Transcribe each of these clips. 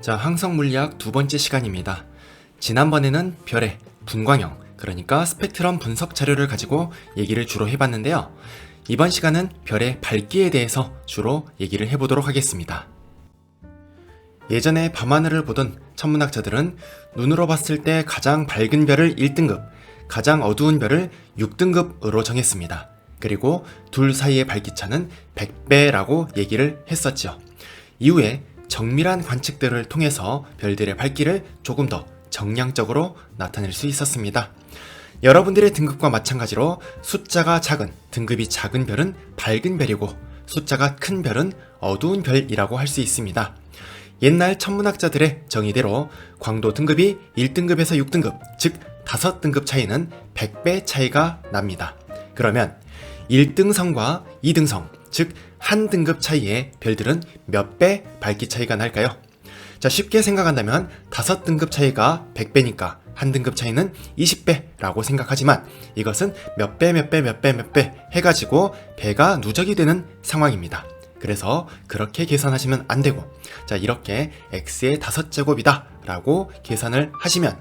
자, 항성 물리학 두 번째 시간입니다. 지난번에는 별의 분광형, 그러니까 스펙트럼 분석 자료를 가지고 얘기를 주로 해봤는데요. 이번 시간은 별의 밝기에 대해서 주로 얘기를 해보도록 하겠습니다. 예전에 밤하늘을 보던 천문학자들은 눈으로 봤을 때 가장 밝은 별을 1등급, 가장 어두운 별을 6등급으로 정했습니다. 그리고 둘 사이의 밝기차는 100배라고 얘기를 했었죠. 이후에 정밀한 관측들을 통해서 별들의 밝기를 조금 더 정량적으로 나타낼 수 있었습니다. 여러분들의 등급과 마찬가지로 숫자가 작은, 등급이 작은 별은 밝은 별이고 숫자가 큰 별은 어두운 별이라고 할 수 있습니다. 옛날 천문학자들의 정의대로 광도 등급이 1등급에서 6등급, 즉 5등급 차이는 100배 차이가 납니다. 그러면 1등성과 2등성, 즉 한 등급 차이의 별들은 몇 배 밝기 차이가 날까요? 자, 쉽게 생각한다면 5등급 차이가 100배니까 한 등급 차이는 20배라고 생각하지만 이것은 몇 배, 몇 배, 몇 배, 몇 배 해가지고 배가 누적이 되는 상황입니다. 그래서 그렇게 계산하시면 안 되고, 자, 이렇게 x의 다섯 제곱이다 라고 계산을 하시면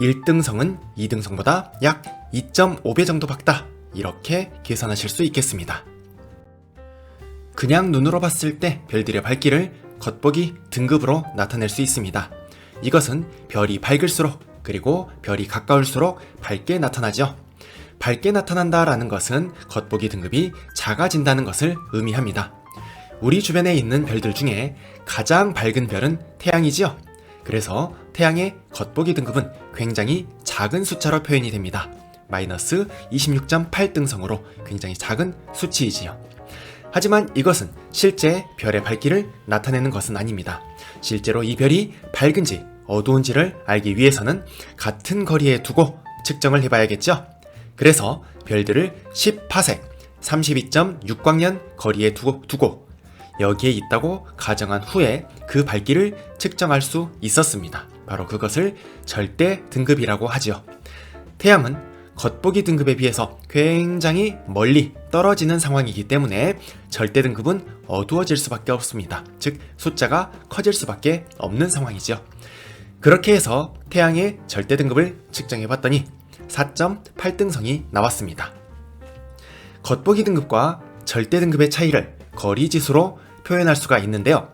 1등성은 2등성보다 약 2.5배 정도 밝다. 이렇게 계산하실 수 있겠습니다. 그냥 눈으로 봤을 때 별들의 밝기를 겉보기 등급으로 나타낼 수 있습니다. 이것은 별이 밝을수록 그리고 별이 가까울수록 밝게 나타나죠. 밝게 나타난다라는 것은 겉보기 등급이 작아진다는 것을 의미합니다. 우리 주변에 있는 별들 중에 가장 밝은 별은 태양이지요. 그래서 태양의 겉보기 등급은 굉장히 작은 숫자로 표현이 됩니다. 마이너스 26.8등성으로 굉장히 작은 수치이지요. 하지만 이것은 실제 별의 밝기를 나타내는 것은 아닙니다. 실제로 이 별이 밝은지 어두운지를 알기 위해서는 같은 거리에 두고 측정을 해봐야겠죠? 그래서 별들을 10파색, 32.6광년 거리에 두고, 두고 여기에 있다고 가정한 후에 그 밝기를 측정할 수 있었습니다. 바로 그것을 절대 등급이라고 하지요. 태양은 겉보기 등급에 비해서 굉장히 멀리 떨어지는 상황이기 때문에 절대 등급은 어두워질 수밖에 없습니다. 즉, 숫자가 커질 수밖에 없는 상황이죠. 그렇게 해서 태양의 절대 등급을 측정해 봤더니 4.8등성이 나왔습니다. 겉보기 등급과 절대 등급의 차이를 거리 지수로 표현할 수가 있는데요.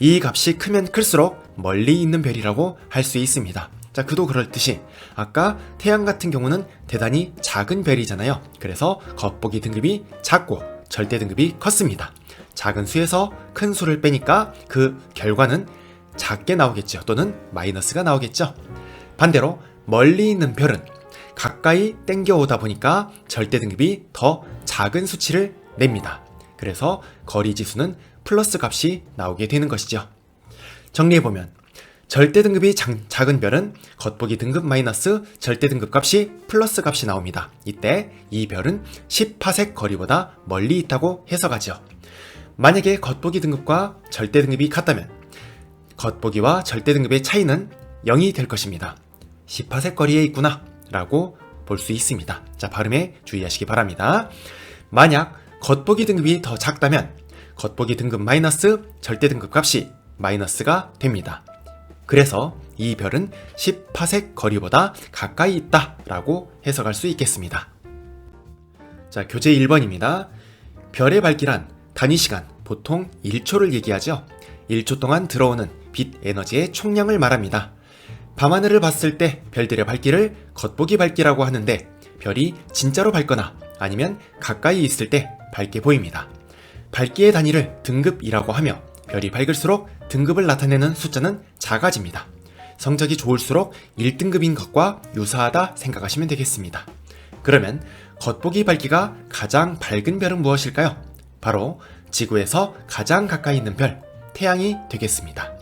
이 값이 크면 클수록 멀리 있는 별이라고 할 수 있습니다. 자, 그도 그럴 듯이 아까 태양 같은 경우는 대단히 작은 별이잖아요. 그래서 겉보기 등급이 작고 절대 등급이 컸습니다. 작은 수에서 큰 수를 빼니까 그 결과는 작게 나오겠죠. 또는 마이너스가 나오겠죠. 반대로 멀리 있는 별은 가까이 땡겨오다 보니까 절대 등급이 더 작은 수치를 냅니다. 그래서 거리 지수는 플러스 값이 나오게 되는 것이죠. 정리해보면 절대 등급이 작, 작은 별은 겉보기 등급 마이너스 절대 등급 값이 플러스 값이 나옵니다. 이때 이 별은 10파색 거리보다 멀리 있다고 해석하죠. 만약에 겉보기 등급과 절대 등급이 같다면 겉보기와 절대 등급의 차이는 0이 될 것입니다. 10파색 거리에 있구나 라고 볼 수 있습니다. 자, 발음에 주의하시기 바랍니다. 만약 겉보기 등급이 더 작다면 겉보기 등급 마이너스 절대 등급 값이 마이너스가 됩니다. 그래서 이 별은 10파색 거리보다 가까이 있다 라고 해석할 수 있겠습니다. 자, 교재 1번입니다. 별의 밝기란 단위 시간, 보통 1초를 얘기하죠. 1초 동안 들어오는 빛 에너지의 총량을 말합니다. 밤하늘을 봤을 때 별들의 밝기를 겉보기 밝기라고 하는데 별이 진짜로 밝거나 아니면 가까이 있을 때 밝게 보입니다. 밝기의 단위를 등급이라고 하며 별이 밝을수록 등급을 나타내는 숫자는 작아집니다. 성적이 좋을수록 1등급인 것과 유사하다 생각하시면 되겠습니다. 그러면 겉보기 밝기가 가장 밝은 별은 무엇일까요? 바로 지구에서 가장 가까이 있는 별, 태양이 되겠습니다.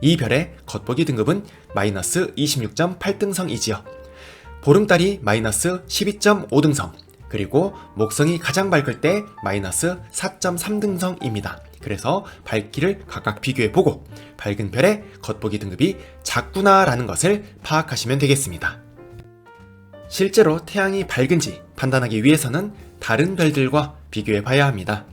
이 별의 겉보기 등급은 마이너스 26.8등성이지요. 보름달이 마이너스 12.5등성, 그리고 목성이 가장 밝을 때 마이너스 4.3등성입니다. 그래서 밝기를 각각 비교해 보고 밝은 별의 겉보기 등급이 작구나라는 것을 파악하시면 되겠습니다. 실제로 태양이 밝은지 판단하기 위해서는 다른 별들과 비교해 봐야 합니다.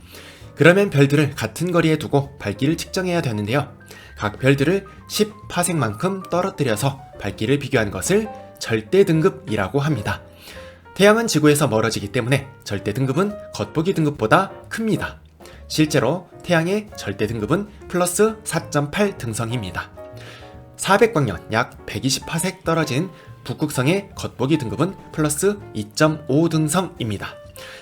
그러면 별들을 같은 거리에 두고 밝기를 측정해야 되는데요. 각 별들을 10파생만큼 떨어뜨려서 밝기를 비교한 것을 절대 등급이라고 합니다. 태양은 지구에서 멀어지기 때문에 절대 등급은 겉보기 등급보다 큽니다. 실제로 태양의 절대 등급은 플러스 4.8 등성입니다. 400광년 약 120파색 떨어진 북극성의 겉보기 등급은 플러스 2.5 등성입니다.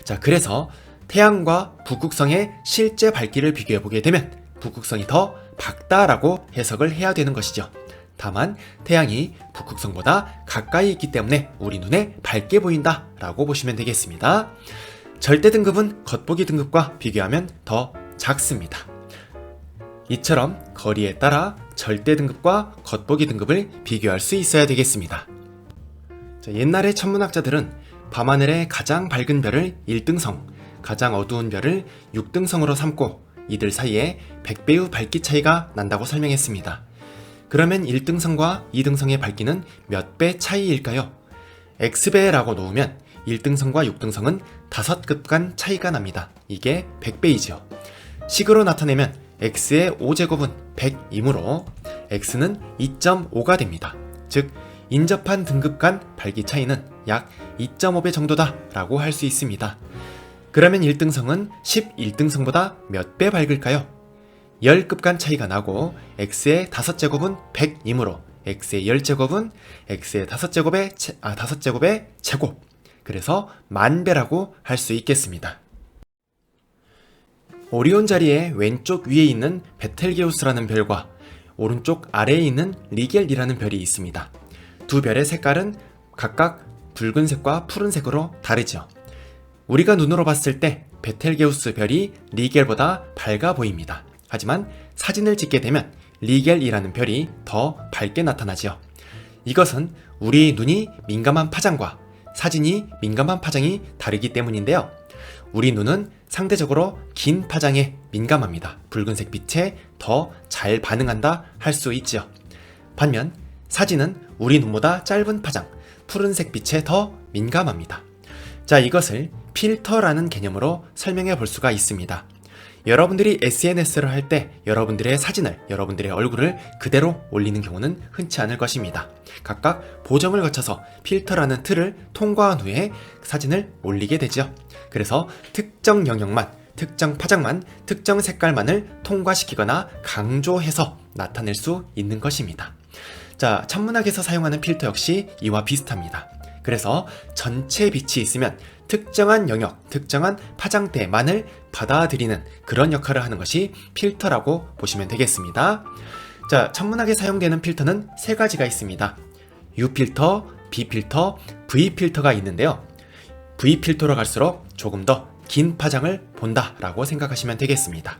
자, 그래서 태양과 북극성의 실제 밝기를 비교해 보게 되면 북극성이 더 밝다라고 해석을 해야 되는 것이죠. 다만 태양이 북극성보다 가까이 있기 때문에 우리 눈에 밝게 보인다라고 보시면 되겠습니다. 절대 등급은 겉보기 등급과 비교하면 더 작습니다. 이처럼 거리에 따라 절대 등급과 겉보기 등급을 비교할 수 있어야 되겠습니다. 자, 옛날의 천문학자들은 밤하늘의 가장 밝은 별을 1등성, 가장 어두운 별을 6등성으로 삼고 이들 사이에 100배의 밝기 차이가 난다고 설명했습니다. 그러면 1등성과 2등성의 밝기는 몇 배 차이일까요? x배라고 놓으면 1등성과 6등성은 5급 간 차이가 납니다. 이게 100배이죠. 식으로 나타내면 x의 5제곱은 100이므로 x는 2.5가 됩니다. 즉 인접한 등급 간 밝기 차이는 약 2.5배 정도다 라고 할 수 있습니다. 그러면 1등성은 11등성보다 몇 배 밝을까요? 10급 간 차이가 나고 x의 5제곱은 100이므로 x의 10제곱은 x의 5제곱의 제, 아 5제곱의 제곱. 그래서 만배라고 할 수 있겠습니다. 오리온 자리의 왼쪽 위에 있는 베텔게우스라는 별과 오른쪽 아래에 있는 리겔이라는 별이 있습니다. 두 별의 색깔은 각각 붉은색과 푸른색으로 다르죠. 우리가 눈으로 봤을 때 베텔게우스 별이 리겔보다 밝아 보입니다. 하지만 사진을 찍게 되면 리겔이라는 별이 더 밝게 나타나지요. 이것은 우리 눈이 민감한 파장과 사진이 민감한 파장이 다르기 때문인데요. 우리 눈은 상대적으로 긴 파장에 민감합니다. 붉은색 빛에 더 잘 반응한다 할 수 있지요. 반면 사진은 우리 눈보다 짧은 파장, 푸른색 빛에 더 민감합니다. 자, 이것을 필터라는 개념으로 설명해 볼 수가 있습니다. 여러분들이 SNS를 할 때 여러분들의 사진을, 여러분들의 얼굴을 그대로 올리는 경우는 흔치 않을 것입니다. 각각 보정을 거쳐서 필터라는 틀을 통과한 후에 사진을 올리게 되죠. 그래서 특정 영역만, 특정 파장만, 특정 색깔만을 통과시키거나 강조해서 나타낼 수 있는 것입니다. 자, 천문학에서 사용하는 필터 역시 이와 비슷합니다. 그래서 전체 빛이 있으면 특정한 영역, 특정한 파장대만을 받아들이는 그런 역할을 하는 것이 필터라고 보시면 되겠습니다. 자, 천문학에 사용되는 필터는 세 가지가 있습니다. U 필터, B 필터, V 필터가 있는데요. V 필터로 갈수록 조금 더 긴 파장을 본다라고 생각하시면 되겠습니다.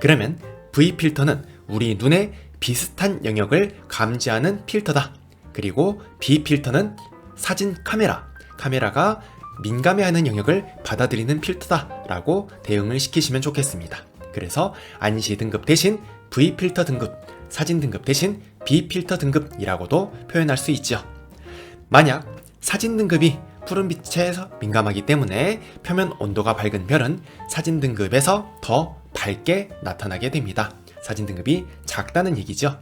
그러면 V 필터는 우리 눈에 비슷한 영역을 감지하는 필터다. 그리고 B 필터는 사진 카메라, 카메라가 민감해하는 영역을 받아들이는 필터다라고 대응을 시키시면 좋겠습니다. 그래서 안시 등급 대신 V 필터 등급, 사진 등급 대신 B 필터 등급이라고도 표현할 수 있죠. 만약 사진 등급이 푸른 빛에서 민감하기 때문에 표면 온도가 밝은 별은 사진 등급에서 더 밝게 나타나게 됩니다. 사진 등급이 작다는 얘기죠.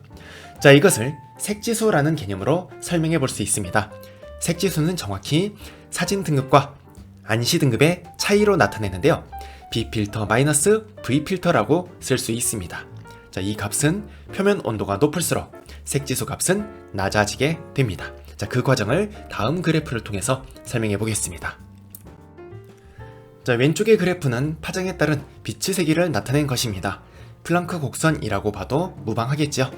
자, 이것을 색지수라는 개념으로 설명해 볼 수 있습니다. 색지수는 정확히 사진 등급과 안시 등급의 차이로 나타내는데요. B 필터 마이너스 V 필터라고 쓸 수 있습니다. 자, 이 값은 표면 온도가 높을수록 색지수 값은 낮아지게 됩니다. 자, 그 과정을 다음 그래프를 통해서 설명해 보겠습니다. 자, 왼쪽의 그래프는 파장에 따른 빛의 세기를 나타낸 것입니다. 플랑크 곡선이라고 봐도 무방하겠죠.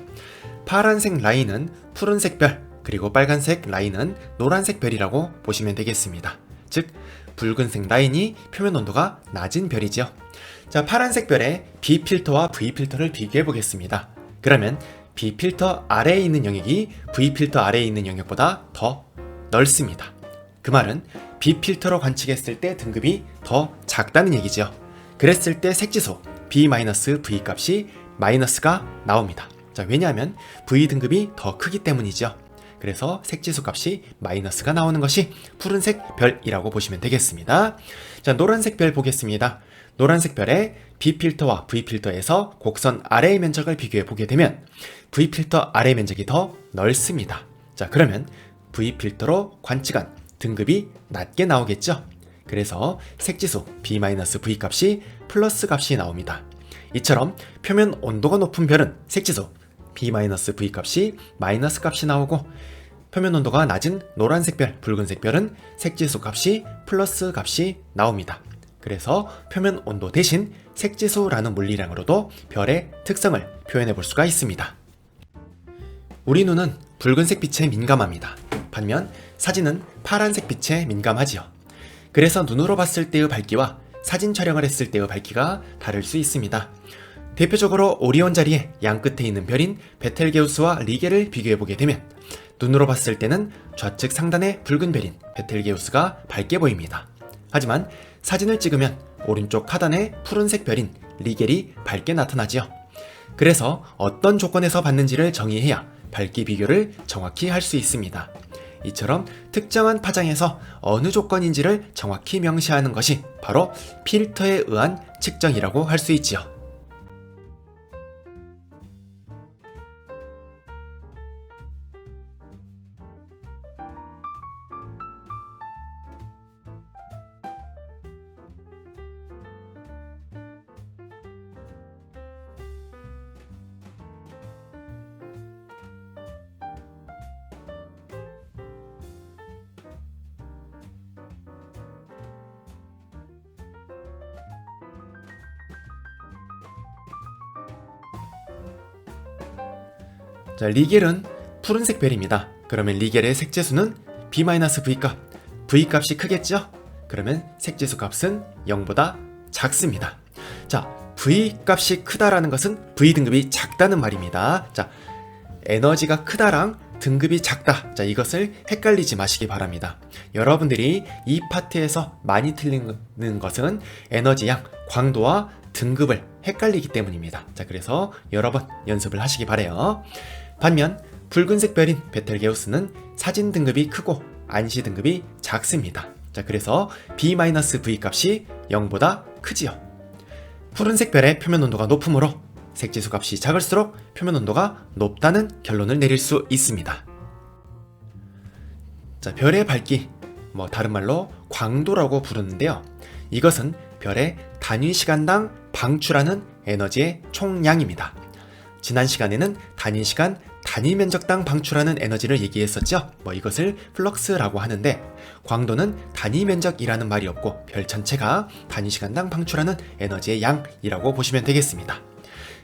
파란색 라인은 푸른색 별, 그리고 빨간색 라인은 노란색 별이라고 보시면 되겠습니다. 즉, 붉은색 라인이 표면 온도가 낮은 별이지요. 자, 파란색 별의 B 필터와 V 필터를 비교해 보겠습니다. 그러면 B 필터 아래에 있는 영역이 V 필터 아래에 있는 영역보다 더 넓습니다. 그 말은 B 필터로 관측했을 때 등급이 더 작다는 얘기죠. 그랬을 때 색지수 B-V 값이 마이너스가 나옵니다. 자, 왜냐하면 V 등급이 더 크기 때문이죠. 그래서 색지수 값이 마이너스가 나오는 것이 푸른색 별이라고 보시면 되겠습니다. 자, 노란색 별 보겠습니다. 노란색 별의 B필터와 V필터에서 곡선 아래의 면적을 비교해 보게 되면 V필터 아래 면적이 더 넓습니다. 자, 그러면 V필터로 관측한 등급이 낮게 나오겠죠? 그래서 색지수 B-V 값이 플러스 값이 나옵니다. 이처럼 표면 온도가 높은 별은 색지수 B-V 값이 마이너스 값이 나오고 표면 온도가 낮은 노란색 별, 붉은색 별은 색지수 값이 플러스 값이 나옵니다. 그래서 표면 온도 대신 색지수라는 물리량으로도 별의 특성을 표현해 볼 수가 있습니다. 우리 눈은 붉은색 빛에 민감합니다. 반면 사진은 파란색 빛에 민감하지요. 그래서 눈으로 봤을 때의 밝기와 사진 촬영을 했을 때의 밝기가 다를 수 있습니다. 대표적으로 오리온 자리에 양 끝에 있는 별인 베텔게우스와 리게를 비교해 보게 되면 눈으로 봤을 때는 좌측 상단의 붉은 별인 베텔게우스가 밝게 보입니다. 하지만 사진을 찍으면 오른쪽 하단의 푸른색 별인 리겔이 밝게 나타나지요. 그래서 어떤 조건에서 받는지를 정의해야 밝기 비교를 정확히 할 수 있습니다. 이처럼 특정한 파장에서 어느 조건인지를 정확히 명시하는 것이 바로 필터에 의한 측정이라고 할 수 있지요. 자, 리겔은 푸른색 별입니다. 그러면 리겔의 색재수는 B-V 값, V 값이 크겠죠? 그러면 색재수 값은 0보다 작습니다. 자, V 값이 크다라는 것은 V 등급이 작다는 말입니다. 자, 에너지가 크다랑 등급이 작다. 자, 이것을 헷갈리지 마시기 바랍니다. 여러분들이 이 파트에서 많이 틀리는 것은 에너지 양, 광도와 등급을 헷갈리기 때문입니다. 자, 그래서 여러 번 연습을 하시기 바래요. 반면 붉은색 별인 베텔게우스는 사진 등급이 크고 안시 등급이 작습니다. 자, 그래서 B-V 값이 0보다 크지요. 푸른색 별의 표면 온도가 높으므로 색지수 값이 작을수록 표면 온도가 높다는 결론을 내릴 수 있습니다. 자, 별의 밝기, 뭐 다른 말로 광도라고 부르는데요. 이것은 별의 단위 시간당 방출하는 에너지의 총량입니다. 지난 시간에는 단위 시간, 단위 면적당 방출하는 에너지를 얘기했었죠. 뭐 이것을 플럭스라고 하는데 광도는 단위 면적이라는 말이 없고 별 전체가 단위 시간당 방출하는 에너지의 양이라고 보시면 되겠습니다.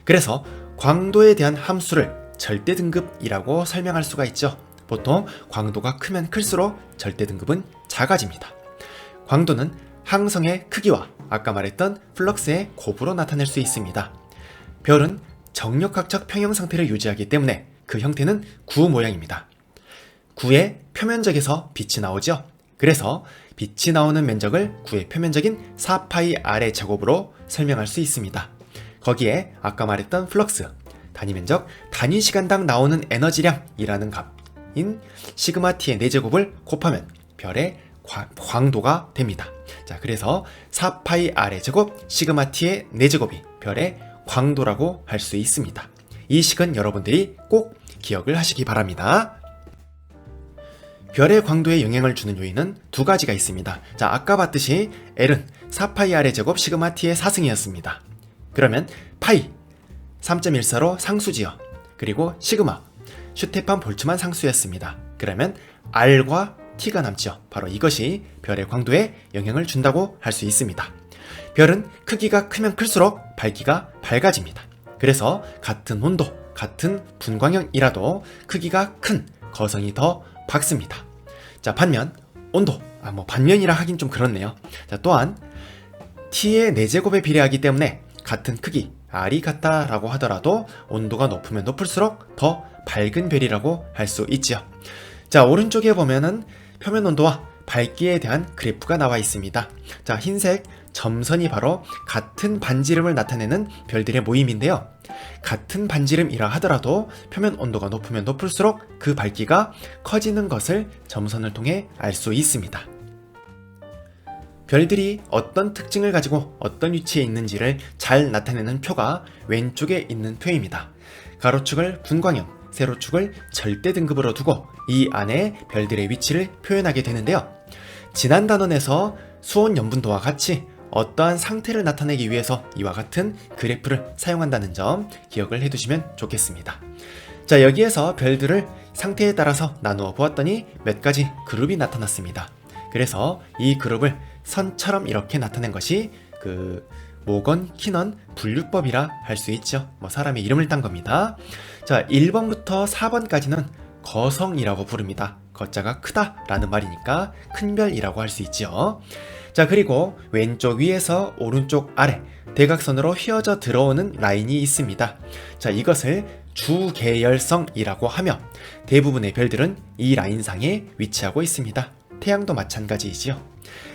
그래서 광도에 대한 함수를 절대 등급이라고 설명할 수가 있죠. 보통 광도가 크면 클수록 절대 등급은 작아집니다. 광도는 항성의 크기와 아까 말했던 플럭스의 곱으로 나타낼 수 있습니다. 별은 정력학적 평형 상태를 유지하기 때문에 그 형태는 구 모양입니다. 구의 표면적에서 빛이 나오죠. 그래서 빛이 나오는 면적을 구의 표면적인 4파이 r의 제곱으로 설명할 수 있습니다. 거기에 아까 말했던 플럭스, 단위 면적, 단위 시간당 나오는 에너지량이라는 값인 시그마 t의 4제곱을 곱하면 별의 광도가 됩니다. 자, 그래서 4파이 r의 제곱 시그마 t의 4제곱이 별의 광도라고 할 수 있습니다. 이 식은 여러분들이 꼭 기억을 하시기 바랍니다. 별의 광도에 영향을 주는 요인은 두 가지가 있습니다. 자, 아까 봤듯이 L은 4파이 r의 제곱 시그마 t의 4승이었습니다. 그러면 파이 3.14로 상수지요. 그리고 시그마 슈테판 볼츠만 상수였습니다. 그러면 R과 T가 남죠. 바로 이것이 별의 광도에 영향을 준다고 할 수 있습니다. 별은 크기가 크면 클수록 밝기가 밝아집니다. 그래서 같은 온도, 같은 분광형이라도 크기가 큰 거성이 더 밝습니다. 자, 반면 온도, 아, 뭐 반면이라 하긴 좀 그렇네요. 자, 또한 T의 4제곱에 비례하기 때문에 같은 크기, R이 같다라고 하더라도 온도가 높으면 높을수록 더 밝은 별이라고 할 수 있지요. 자, 오른쪽에 보면은 표면 온도와 밝기에 대한 그래프가 나와 있습니다. 자, 흰색 점선이 바로 같은 반지름을 나타내는 별들의 모임인데요. 같은 반지름이라 하더라도 표면 온도가 높으면 높을수록 그 밝기가 커지는 것을 점선을 통해 알 수 있습니다. 별들이 어떤 특징을 가지고 어떤 위치에 있는지를 잘 나타내는 표가 왼쪽에 있는 표입니다. 가로축을 분광형, 세로축을 절대 등급으로 두고 이 안에 별들의 위치를 표현하게 되는데요. 지난 단원에서 수온 연분도와 같이 어떠한 상태를 나타내기 위해서 이와 같은 그래프를 사용한다는 점 기억을 해두시면 좋겠습니다. 자, 여기에서 별들을 상태에 따라서 나누어 보았더니 몇 가지 그룹이 나타났습니다. 그래서 이 그룹을 선처럼 이렇게 나타낸 것이 그 모건 키넌 분류법이라 할 수 있죠. 뭐 사람의 이름을 딴 겁니다. 자, 1번부터 4번까지는 거성이라고 부릅니다. 거자가 크다라는 말이니까 큰 별이라고 할 수 있죠. 자, 그리고 왼쪽 위에서 오른쪽 아래 대각선으로 휘어져 들어오는 라인이 있습니다. 자, 이것을 주계열성이라고 하며 대부분의 별들은 이 라인상에 위치하고 있습니다. 태양도 마찬가지이지요.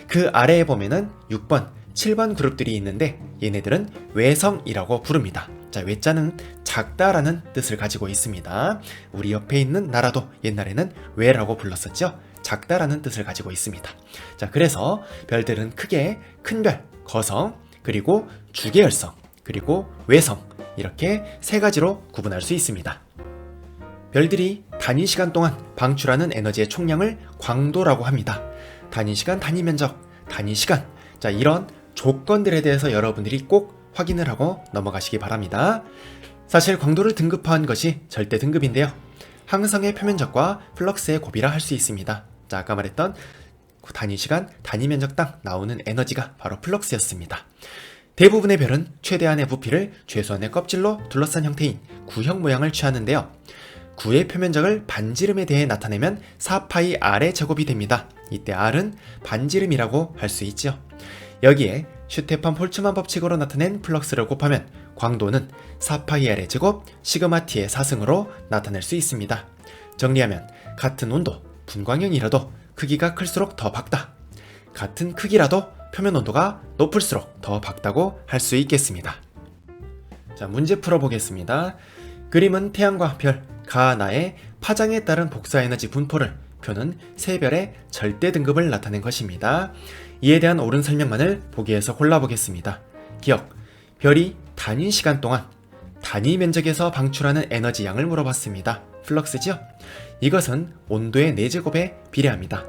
그 아래에 보면은 6번, 7번 그룹들이 있는데 얘네들은 외성이라고 부릅니다. 자, 외자는 작다라는 뜻을 가지고 있습니다. 우리 옆에 있는 나라도 옛날에는 외라고 불렀었죠. 작다라는 뜻을 가지고 있습니다. 자, 그래서 별들은 크게 큰 별, 거성, 그리고 주계열성, 그리고 외성 이렇게 세 가지로 구분할 수 있습니다. 별들이 단위 시간 동안 방출하는 에너지의 총량을 광도라고 합니다. 단위 시간, 단위 면적, 단위 시간. 자, 이런 조건들에 대해서 여러분들이 꼭 확인을 하고 넘어가시기 바랍니다. 사실 광도를 등급화한 것이 절대 등급인데요. 항성의 표면적과 플럭스의 곱이라 할 수 있습니다. 자, 아까 말했던 단위 시간, 단위 면적 당 나오는 에너지가 바로 플럭스였습니다. 대부분의 별은 최대한의 부피를 최소한의 껍질로 둘러싼 형태인 구형 모양을 취하는데요. 구의 표면적을 반지름에 대해 나타내면 4파이 R의 제곱이 됩니다. 이때 R은 반지름이라고 할 수 있죠. 여기에 슈테판 폴츠만 법칙으로 나타낸 플럭스를 곱하면 광도는 4파이 R의 제곱 시그마 T의 4승으로 나타낼 수 있습니다. 정리하면 같은 온도, 분광형이라도 크기가 클수록 더 밝다. 같은 크기라도 표면 온도가 높을수록 더 밝다고 할 수 있겠습니다. 자, 문제 풀어보겠습니다. 그림은 태양과 별, 가나의 파장에 따른 복사 에너지 분포를 표는 세 별의 절대 등급을 나타낸 것입니다. 이에 대한 옳은 설명만을 보기에서 골라보겠습니다. 기억, 별이 단위 시간 동안 단위 면적에서 방출하는 에너지 양을 물어봤습니다. 플럭스지요? 이것은 온도의 4제곱에 비례합니다.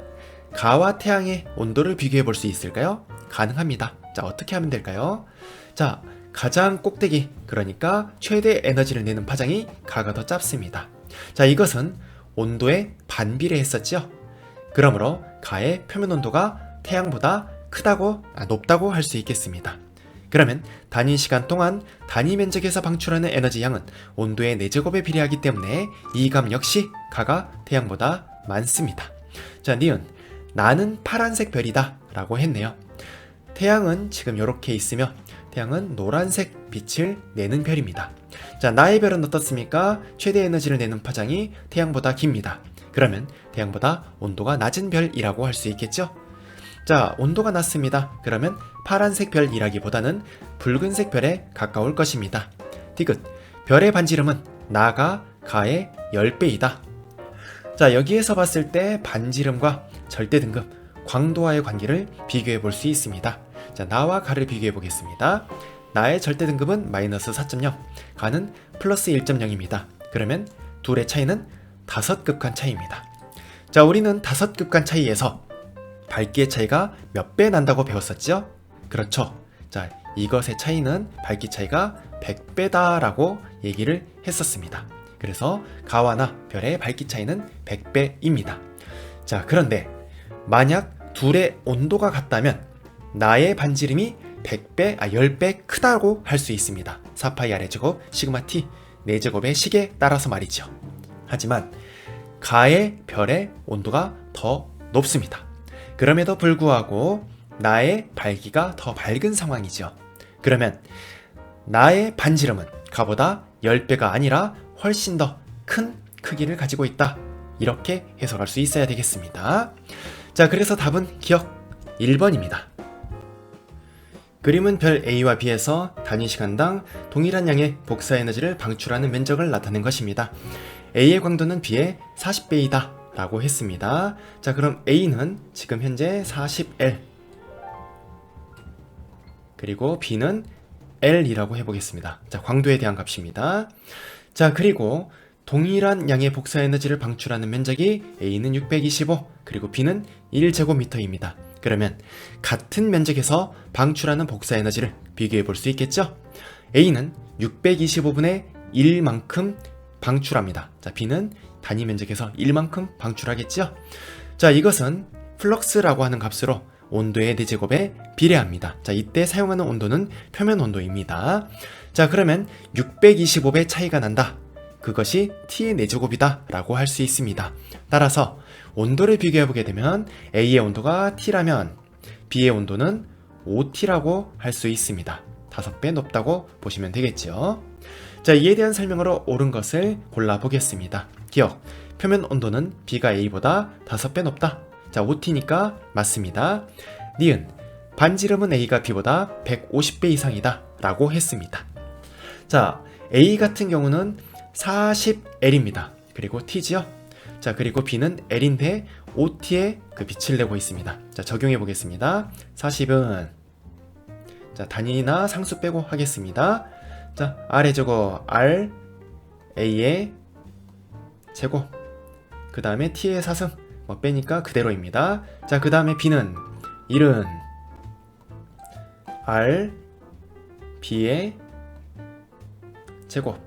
가와 태양의 온도를 비교해 볼 수 있을까요? 가능합니다. 자, 어떻게 하면 될까요? 자, 가장 꼭대기, 그러니까 최대 에너지를 내는 파장이 가가 더 짧습니다. 자, 이것은 온도에 반비례했었죠? 그러므로 가의 표면 온도가 태양보다 크다고, 아, 높다고 할 수 있겠습니다. 그러면 단위 시간 동안 단위 면적에서 방출하는 에너지 양은 온도의 4제곱에 비례하기 때문에 이 값 역시 가가 태양보다 많습니다. 자, 니은 나는 파란색 별이다 라고 했네요. 태양은 지금 이렇게 있으며 태양은 노란색 빛을 내는 별입니다. 자, 나의 별은 어떻습니까? 최대 에너지를 내는 파장이 태양보다 깁니다. 그러면 태양보다 온도가 낮은 별이라고 할 수 있겠죠? 자, 온도가 낮습니다. 그러면 파란색 별이라기보다는 붉은색 별에 가까울 것입니다. 디귿, 별의 반지름은 나가 가의 10배이다. 자, 여기에서 봤을 때 반지름과 절대 등급, 광도와의 관계를 비교해 볼 수 있습니다. 자, 나와 가를 비교해 보겠습니다. 나의 절대 등급은 마이너스 4.0, 가는 플러스 1.0입니다. 그러면 둘의 차이는 다섯 급간 차이입니다. 자, 우리는 다섯 급간 차이에서 밝기의 차이가 몇 배 난다고 배웠었죠? 그렇죠. 자, 이것의 차이는 밝기 차이가 100배다라고 얘기를 했었습니다. 그래서 가와나 별의 밝기 차이는 100배입니다. 자, 그런데 만약 둘의 온도가 같다면 나의 반지름이 100배, 아 10배 크다고 할 수 있습니다. 4파이 아래 제곱 시그마 t 4제곱의 식에 따라서 말이죠. 하지만 가의 별의 온도가 더 높습니다. 그럼에도 불구하고 나의 밝기가 더 밝은 상황이죠. 그러면 나의 반지름은 가보다 10배가 아니라 훨씬 더 큰 크기를 가지고 있다. 이렇게 해석할 수 있어야 되겠습니다. 자, 그래서 답은 기억 1번입니다. 그림은 별 A와 B에서 단위 시간당 동일한 양의 복사 에너지를 방출하는 면적을 나타낸 것입니다. A의 광도는 B의 40배이다 라고 했습니다. 자, 그럼 A는 지금 현재 40L 그리고 B는 L이라고 해보겠습니다. 자, 광도에 대한 값입니다. 자, 그리고 동일한 양의 복사 에너지를 방출하는 면적이 A는 625, 그리고 B는 1제곱미터입니다. 그러면 같은 면적에서 방출하는 복사 에너지를 비교해 볼 수 있겠죠? A는 625분의 1만큼 방출합니다. 자, B는 단위 면적에서 1만큼 방출하겠죠? 자, 이것은 플럭스라고 하는 값으로 온도의 4제곱에 비례합니다. 자, 이때 사용하는 온도는 표면 온도입니다. 자, 그러면 625배 차이가 난다. 그것이 T의 4제곱이다 라고 할 수 있습니다. 따라서 온도를 비교해 보게 되면 A의 온도가 T라면 B의 온도는 5T라고 할 수 있습니다. 5배 높다고 보시면 되겠죠. 자, 이에 대한 설명으로 옳은 것을 골라 보겠습니다. 기억. 표면 온도는 B가 A보다 5배 높다. 자, OT니까 맞습니다. 니은. 반지름은 A가 B보다 150배 이상이다. 라고 했습니다. 자, A 같은 경우는 40L입니다. 그리고 T지요? 자, 그리고 B는 L인데 OT에 그 빛을 내고 있습니다. 자, 적용해 보겠습니다. 40은 자, 단위나 상수 빼고 하겠습니다. 자, R의 제곱 R A의 제곱 그 다음에 T의 사승 뭐 빼니까 그대로입니다. 자, 그 다음에 B는 1은 R B의 제곱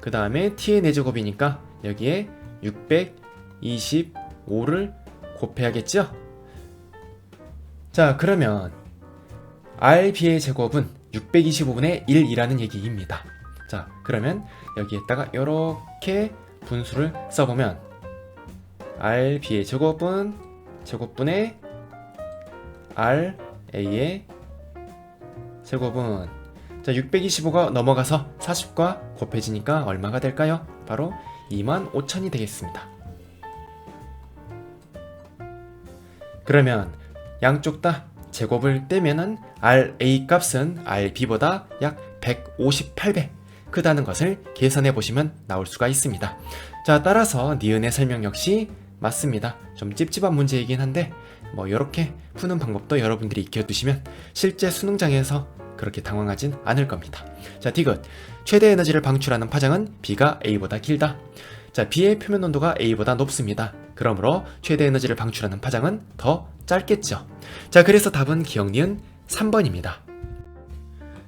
그 다음에 t의 4제곱이니까 여기에 625를 곱해야겠죠? 자 그러면 RB의 제곱은 625분의 1이라는 얘기입니다. 자 그러면 여기에다가 이렇게 분수를 써보면 RB의 제곱은 제곱분의 RA의 제곱은 자, 625가 넘어가서 40과 곱해지니까 얼마가 될까요? 바로 2만 5천이 되겠습니다. 그러면 양쪽 다 제곱을 떼면은 RA 값은 RB보다 약 158배 크다는 것을 계산해 보시면 나올 수가 있습니다. 자, 따라서 니은의 설명 역시 맞습니다. 좀 찝찝한 문제이긴 한데 뭐 이렇게 푸는 방법도 여러분들이 익혀두시면 실제 수능장에서 그렇게 당황하진 않을 겁니다. 자, 디귿. 최대 에너지를 방출하는 파장은 B가 A보다 길다. 자, B의 표면 온도가 A보다 높습니다. 그러므로 최대 에너지를 방출하는 파장은 더 짧겠죠. 자, 그래서 답은 기억 니은 3번입니다.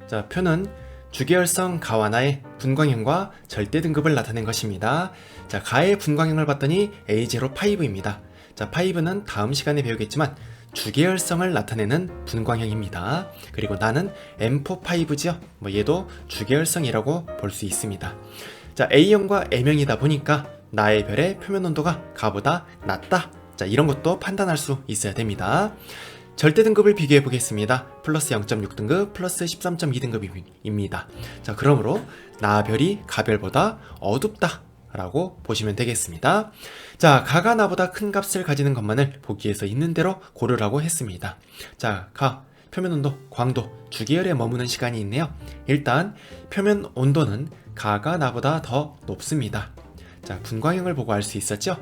자, 표는 주계열성 가와나의 분광형과 절대 등급을 나타낸 것입니다. 자, 가의 분광형을 봤더니 A05입니다. 자, 5는 다음 시간에 배우겠지만 주계열성을 나타내는 분광형입니다. 그리고 나는 M45지요. 뭐 얘도 주계열성이라고 볼 수 있습니다. 자, A형과 M형이다 보니까 나의 별의 표면 온도가 가보다 낮다. 자, 이런 것도 판단할 수 있어야 됩니다. 절대 등급을 비교해 보겠습니다. 플러스 0.6등급, 플러스 13.2등급입니다. 자, 그러므로 나별이 가별보다 어둡다. 라고 보시면 되겠습니다. 자, 가가 나보다 큰 값을 가지는 것만을 보기에서 있는 대로 고르라고 했습니다. 자, 가, 표면 온도, 광도, 주기열에 머무는 시간이 있네요. 일단, 표면 온도는 가가 나보다 더 높습니다. 자, 분광형을 보고 알 수 있었죠?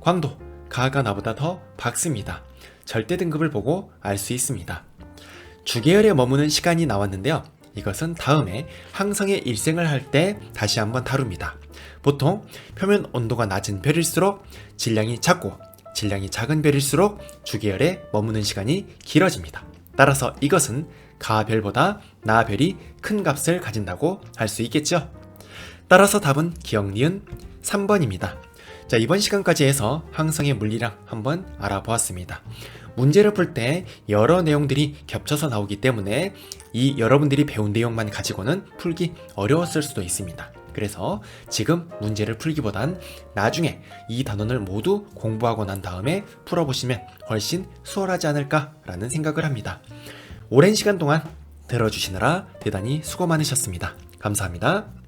광도, 가가 나보다 더 밝습니다. 절대 등급을 보고 알 수 있습니다. 주계열에 머무는 시간이 나왔는데요. 이것은 다음에 항성의 일생을 할 때 다시 한번 다룹니다. 보통 표면 온도가 낮은 별일수록 질량이 작고 질량이 작은 별일수록 주계열에 머무는 시간이 길어집니다. 따라서 이것은 가별보다 나별이 큰 값을 가진다고 할 수 있겠죠. 따라서 답은 기억 니은 3번입니다. 자, 이번 시간까지 해서 항성의 물리량 한번 알아보았습니다. 문제를 풀 때 여러 내용들이 겹쳐서 나오기 때문에 이 여러분들이 배운 내용만 가지고는 풀기 어려웠을 수도 있습니다. 그래서 지금 문제를 풀기보단 나중에 이 단원을 모두 공부하고 난 다음에 풀어보시면 훨씬 수월하지 않을까라는 생각을 합니다. 오랜 시간 동안 들어주시느라 대단히 수고 많으셨습니다. 감사합니다.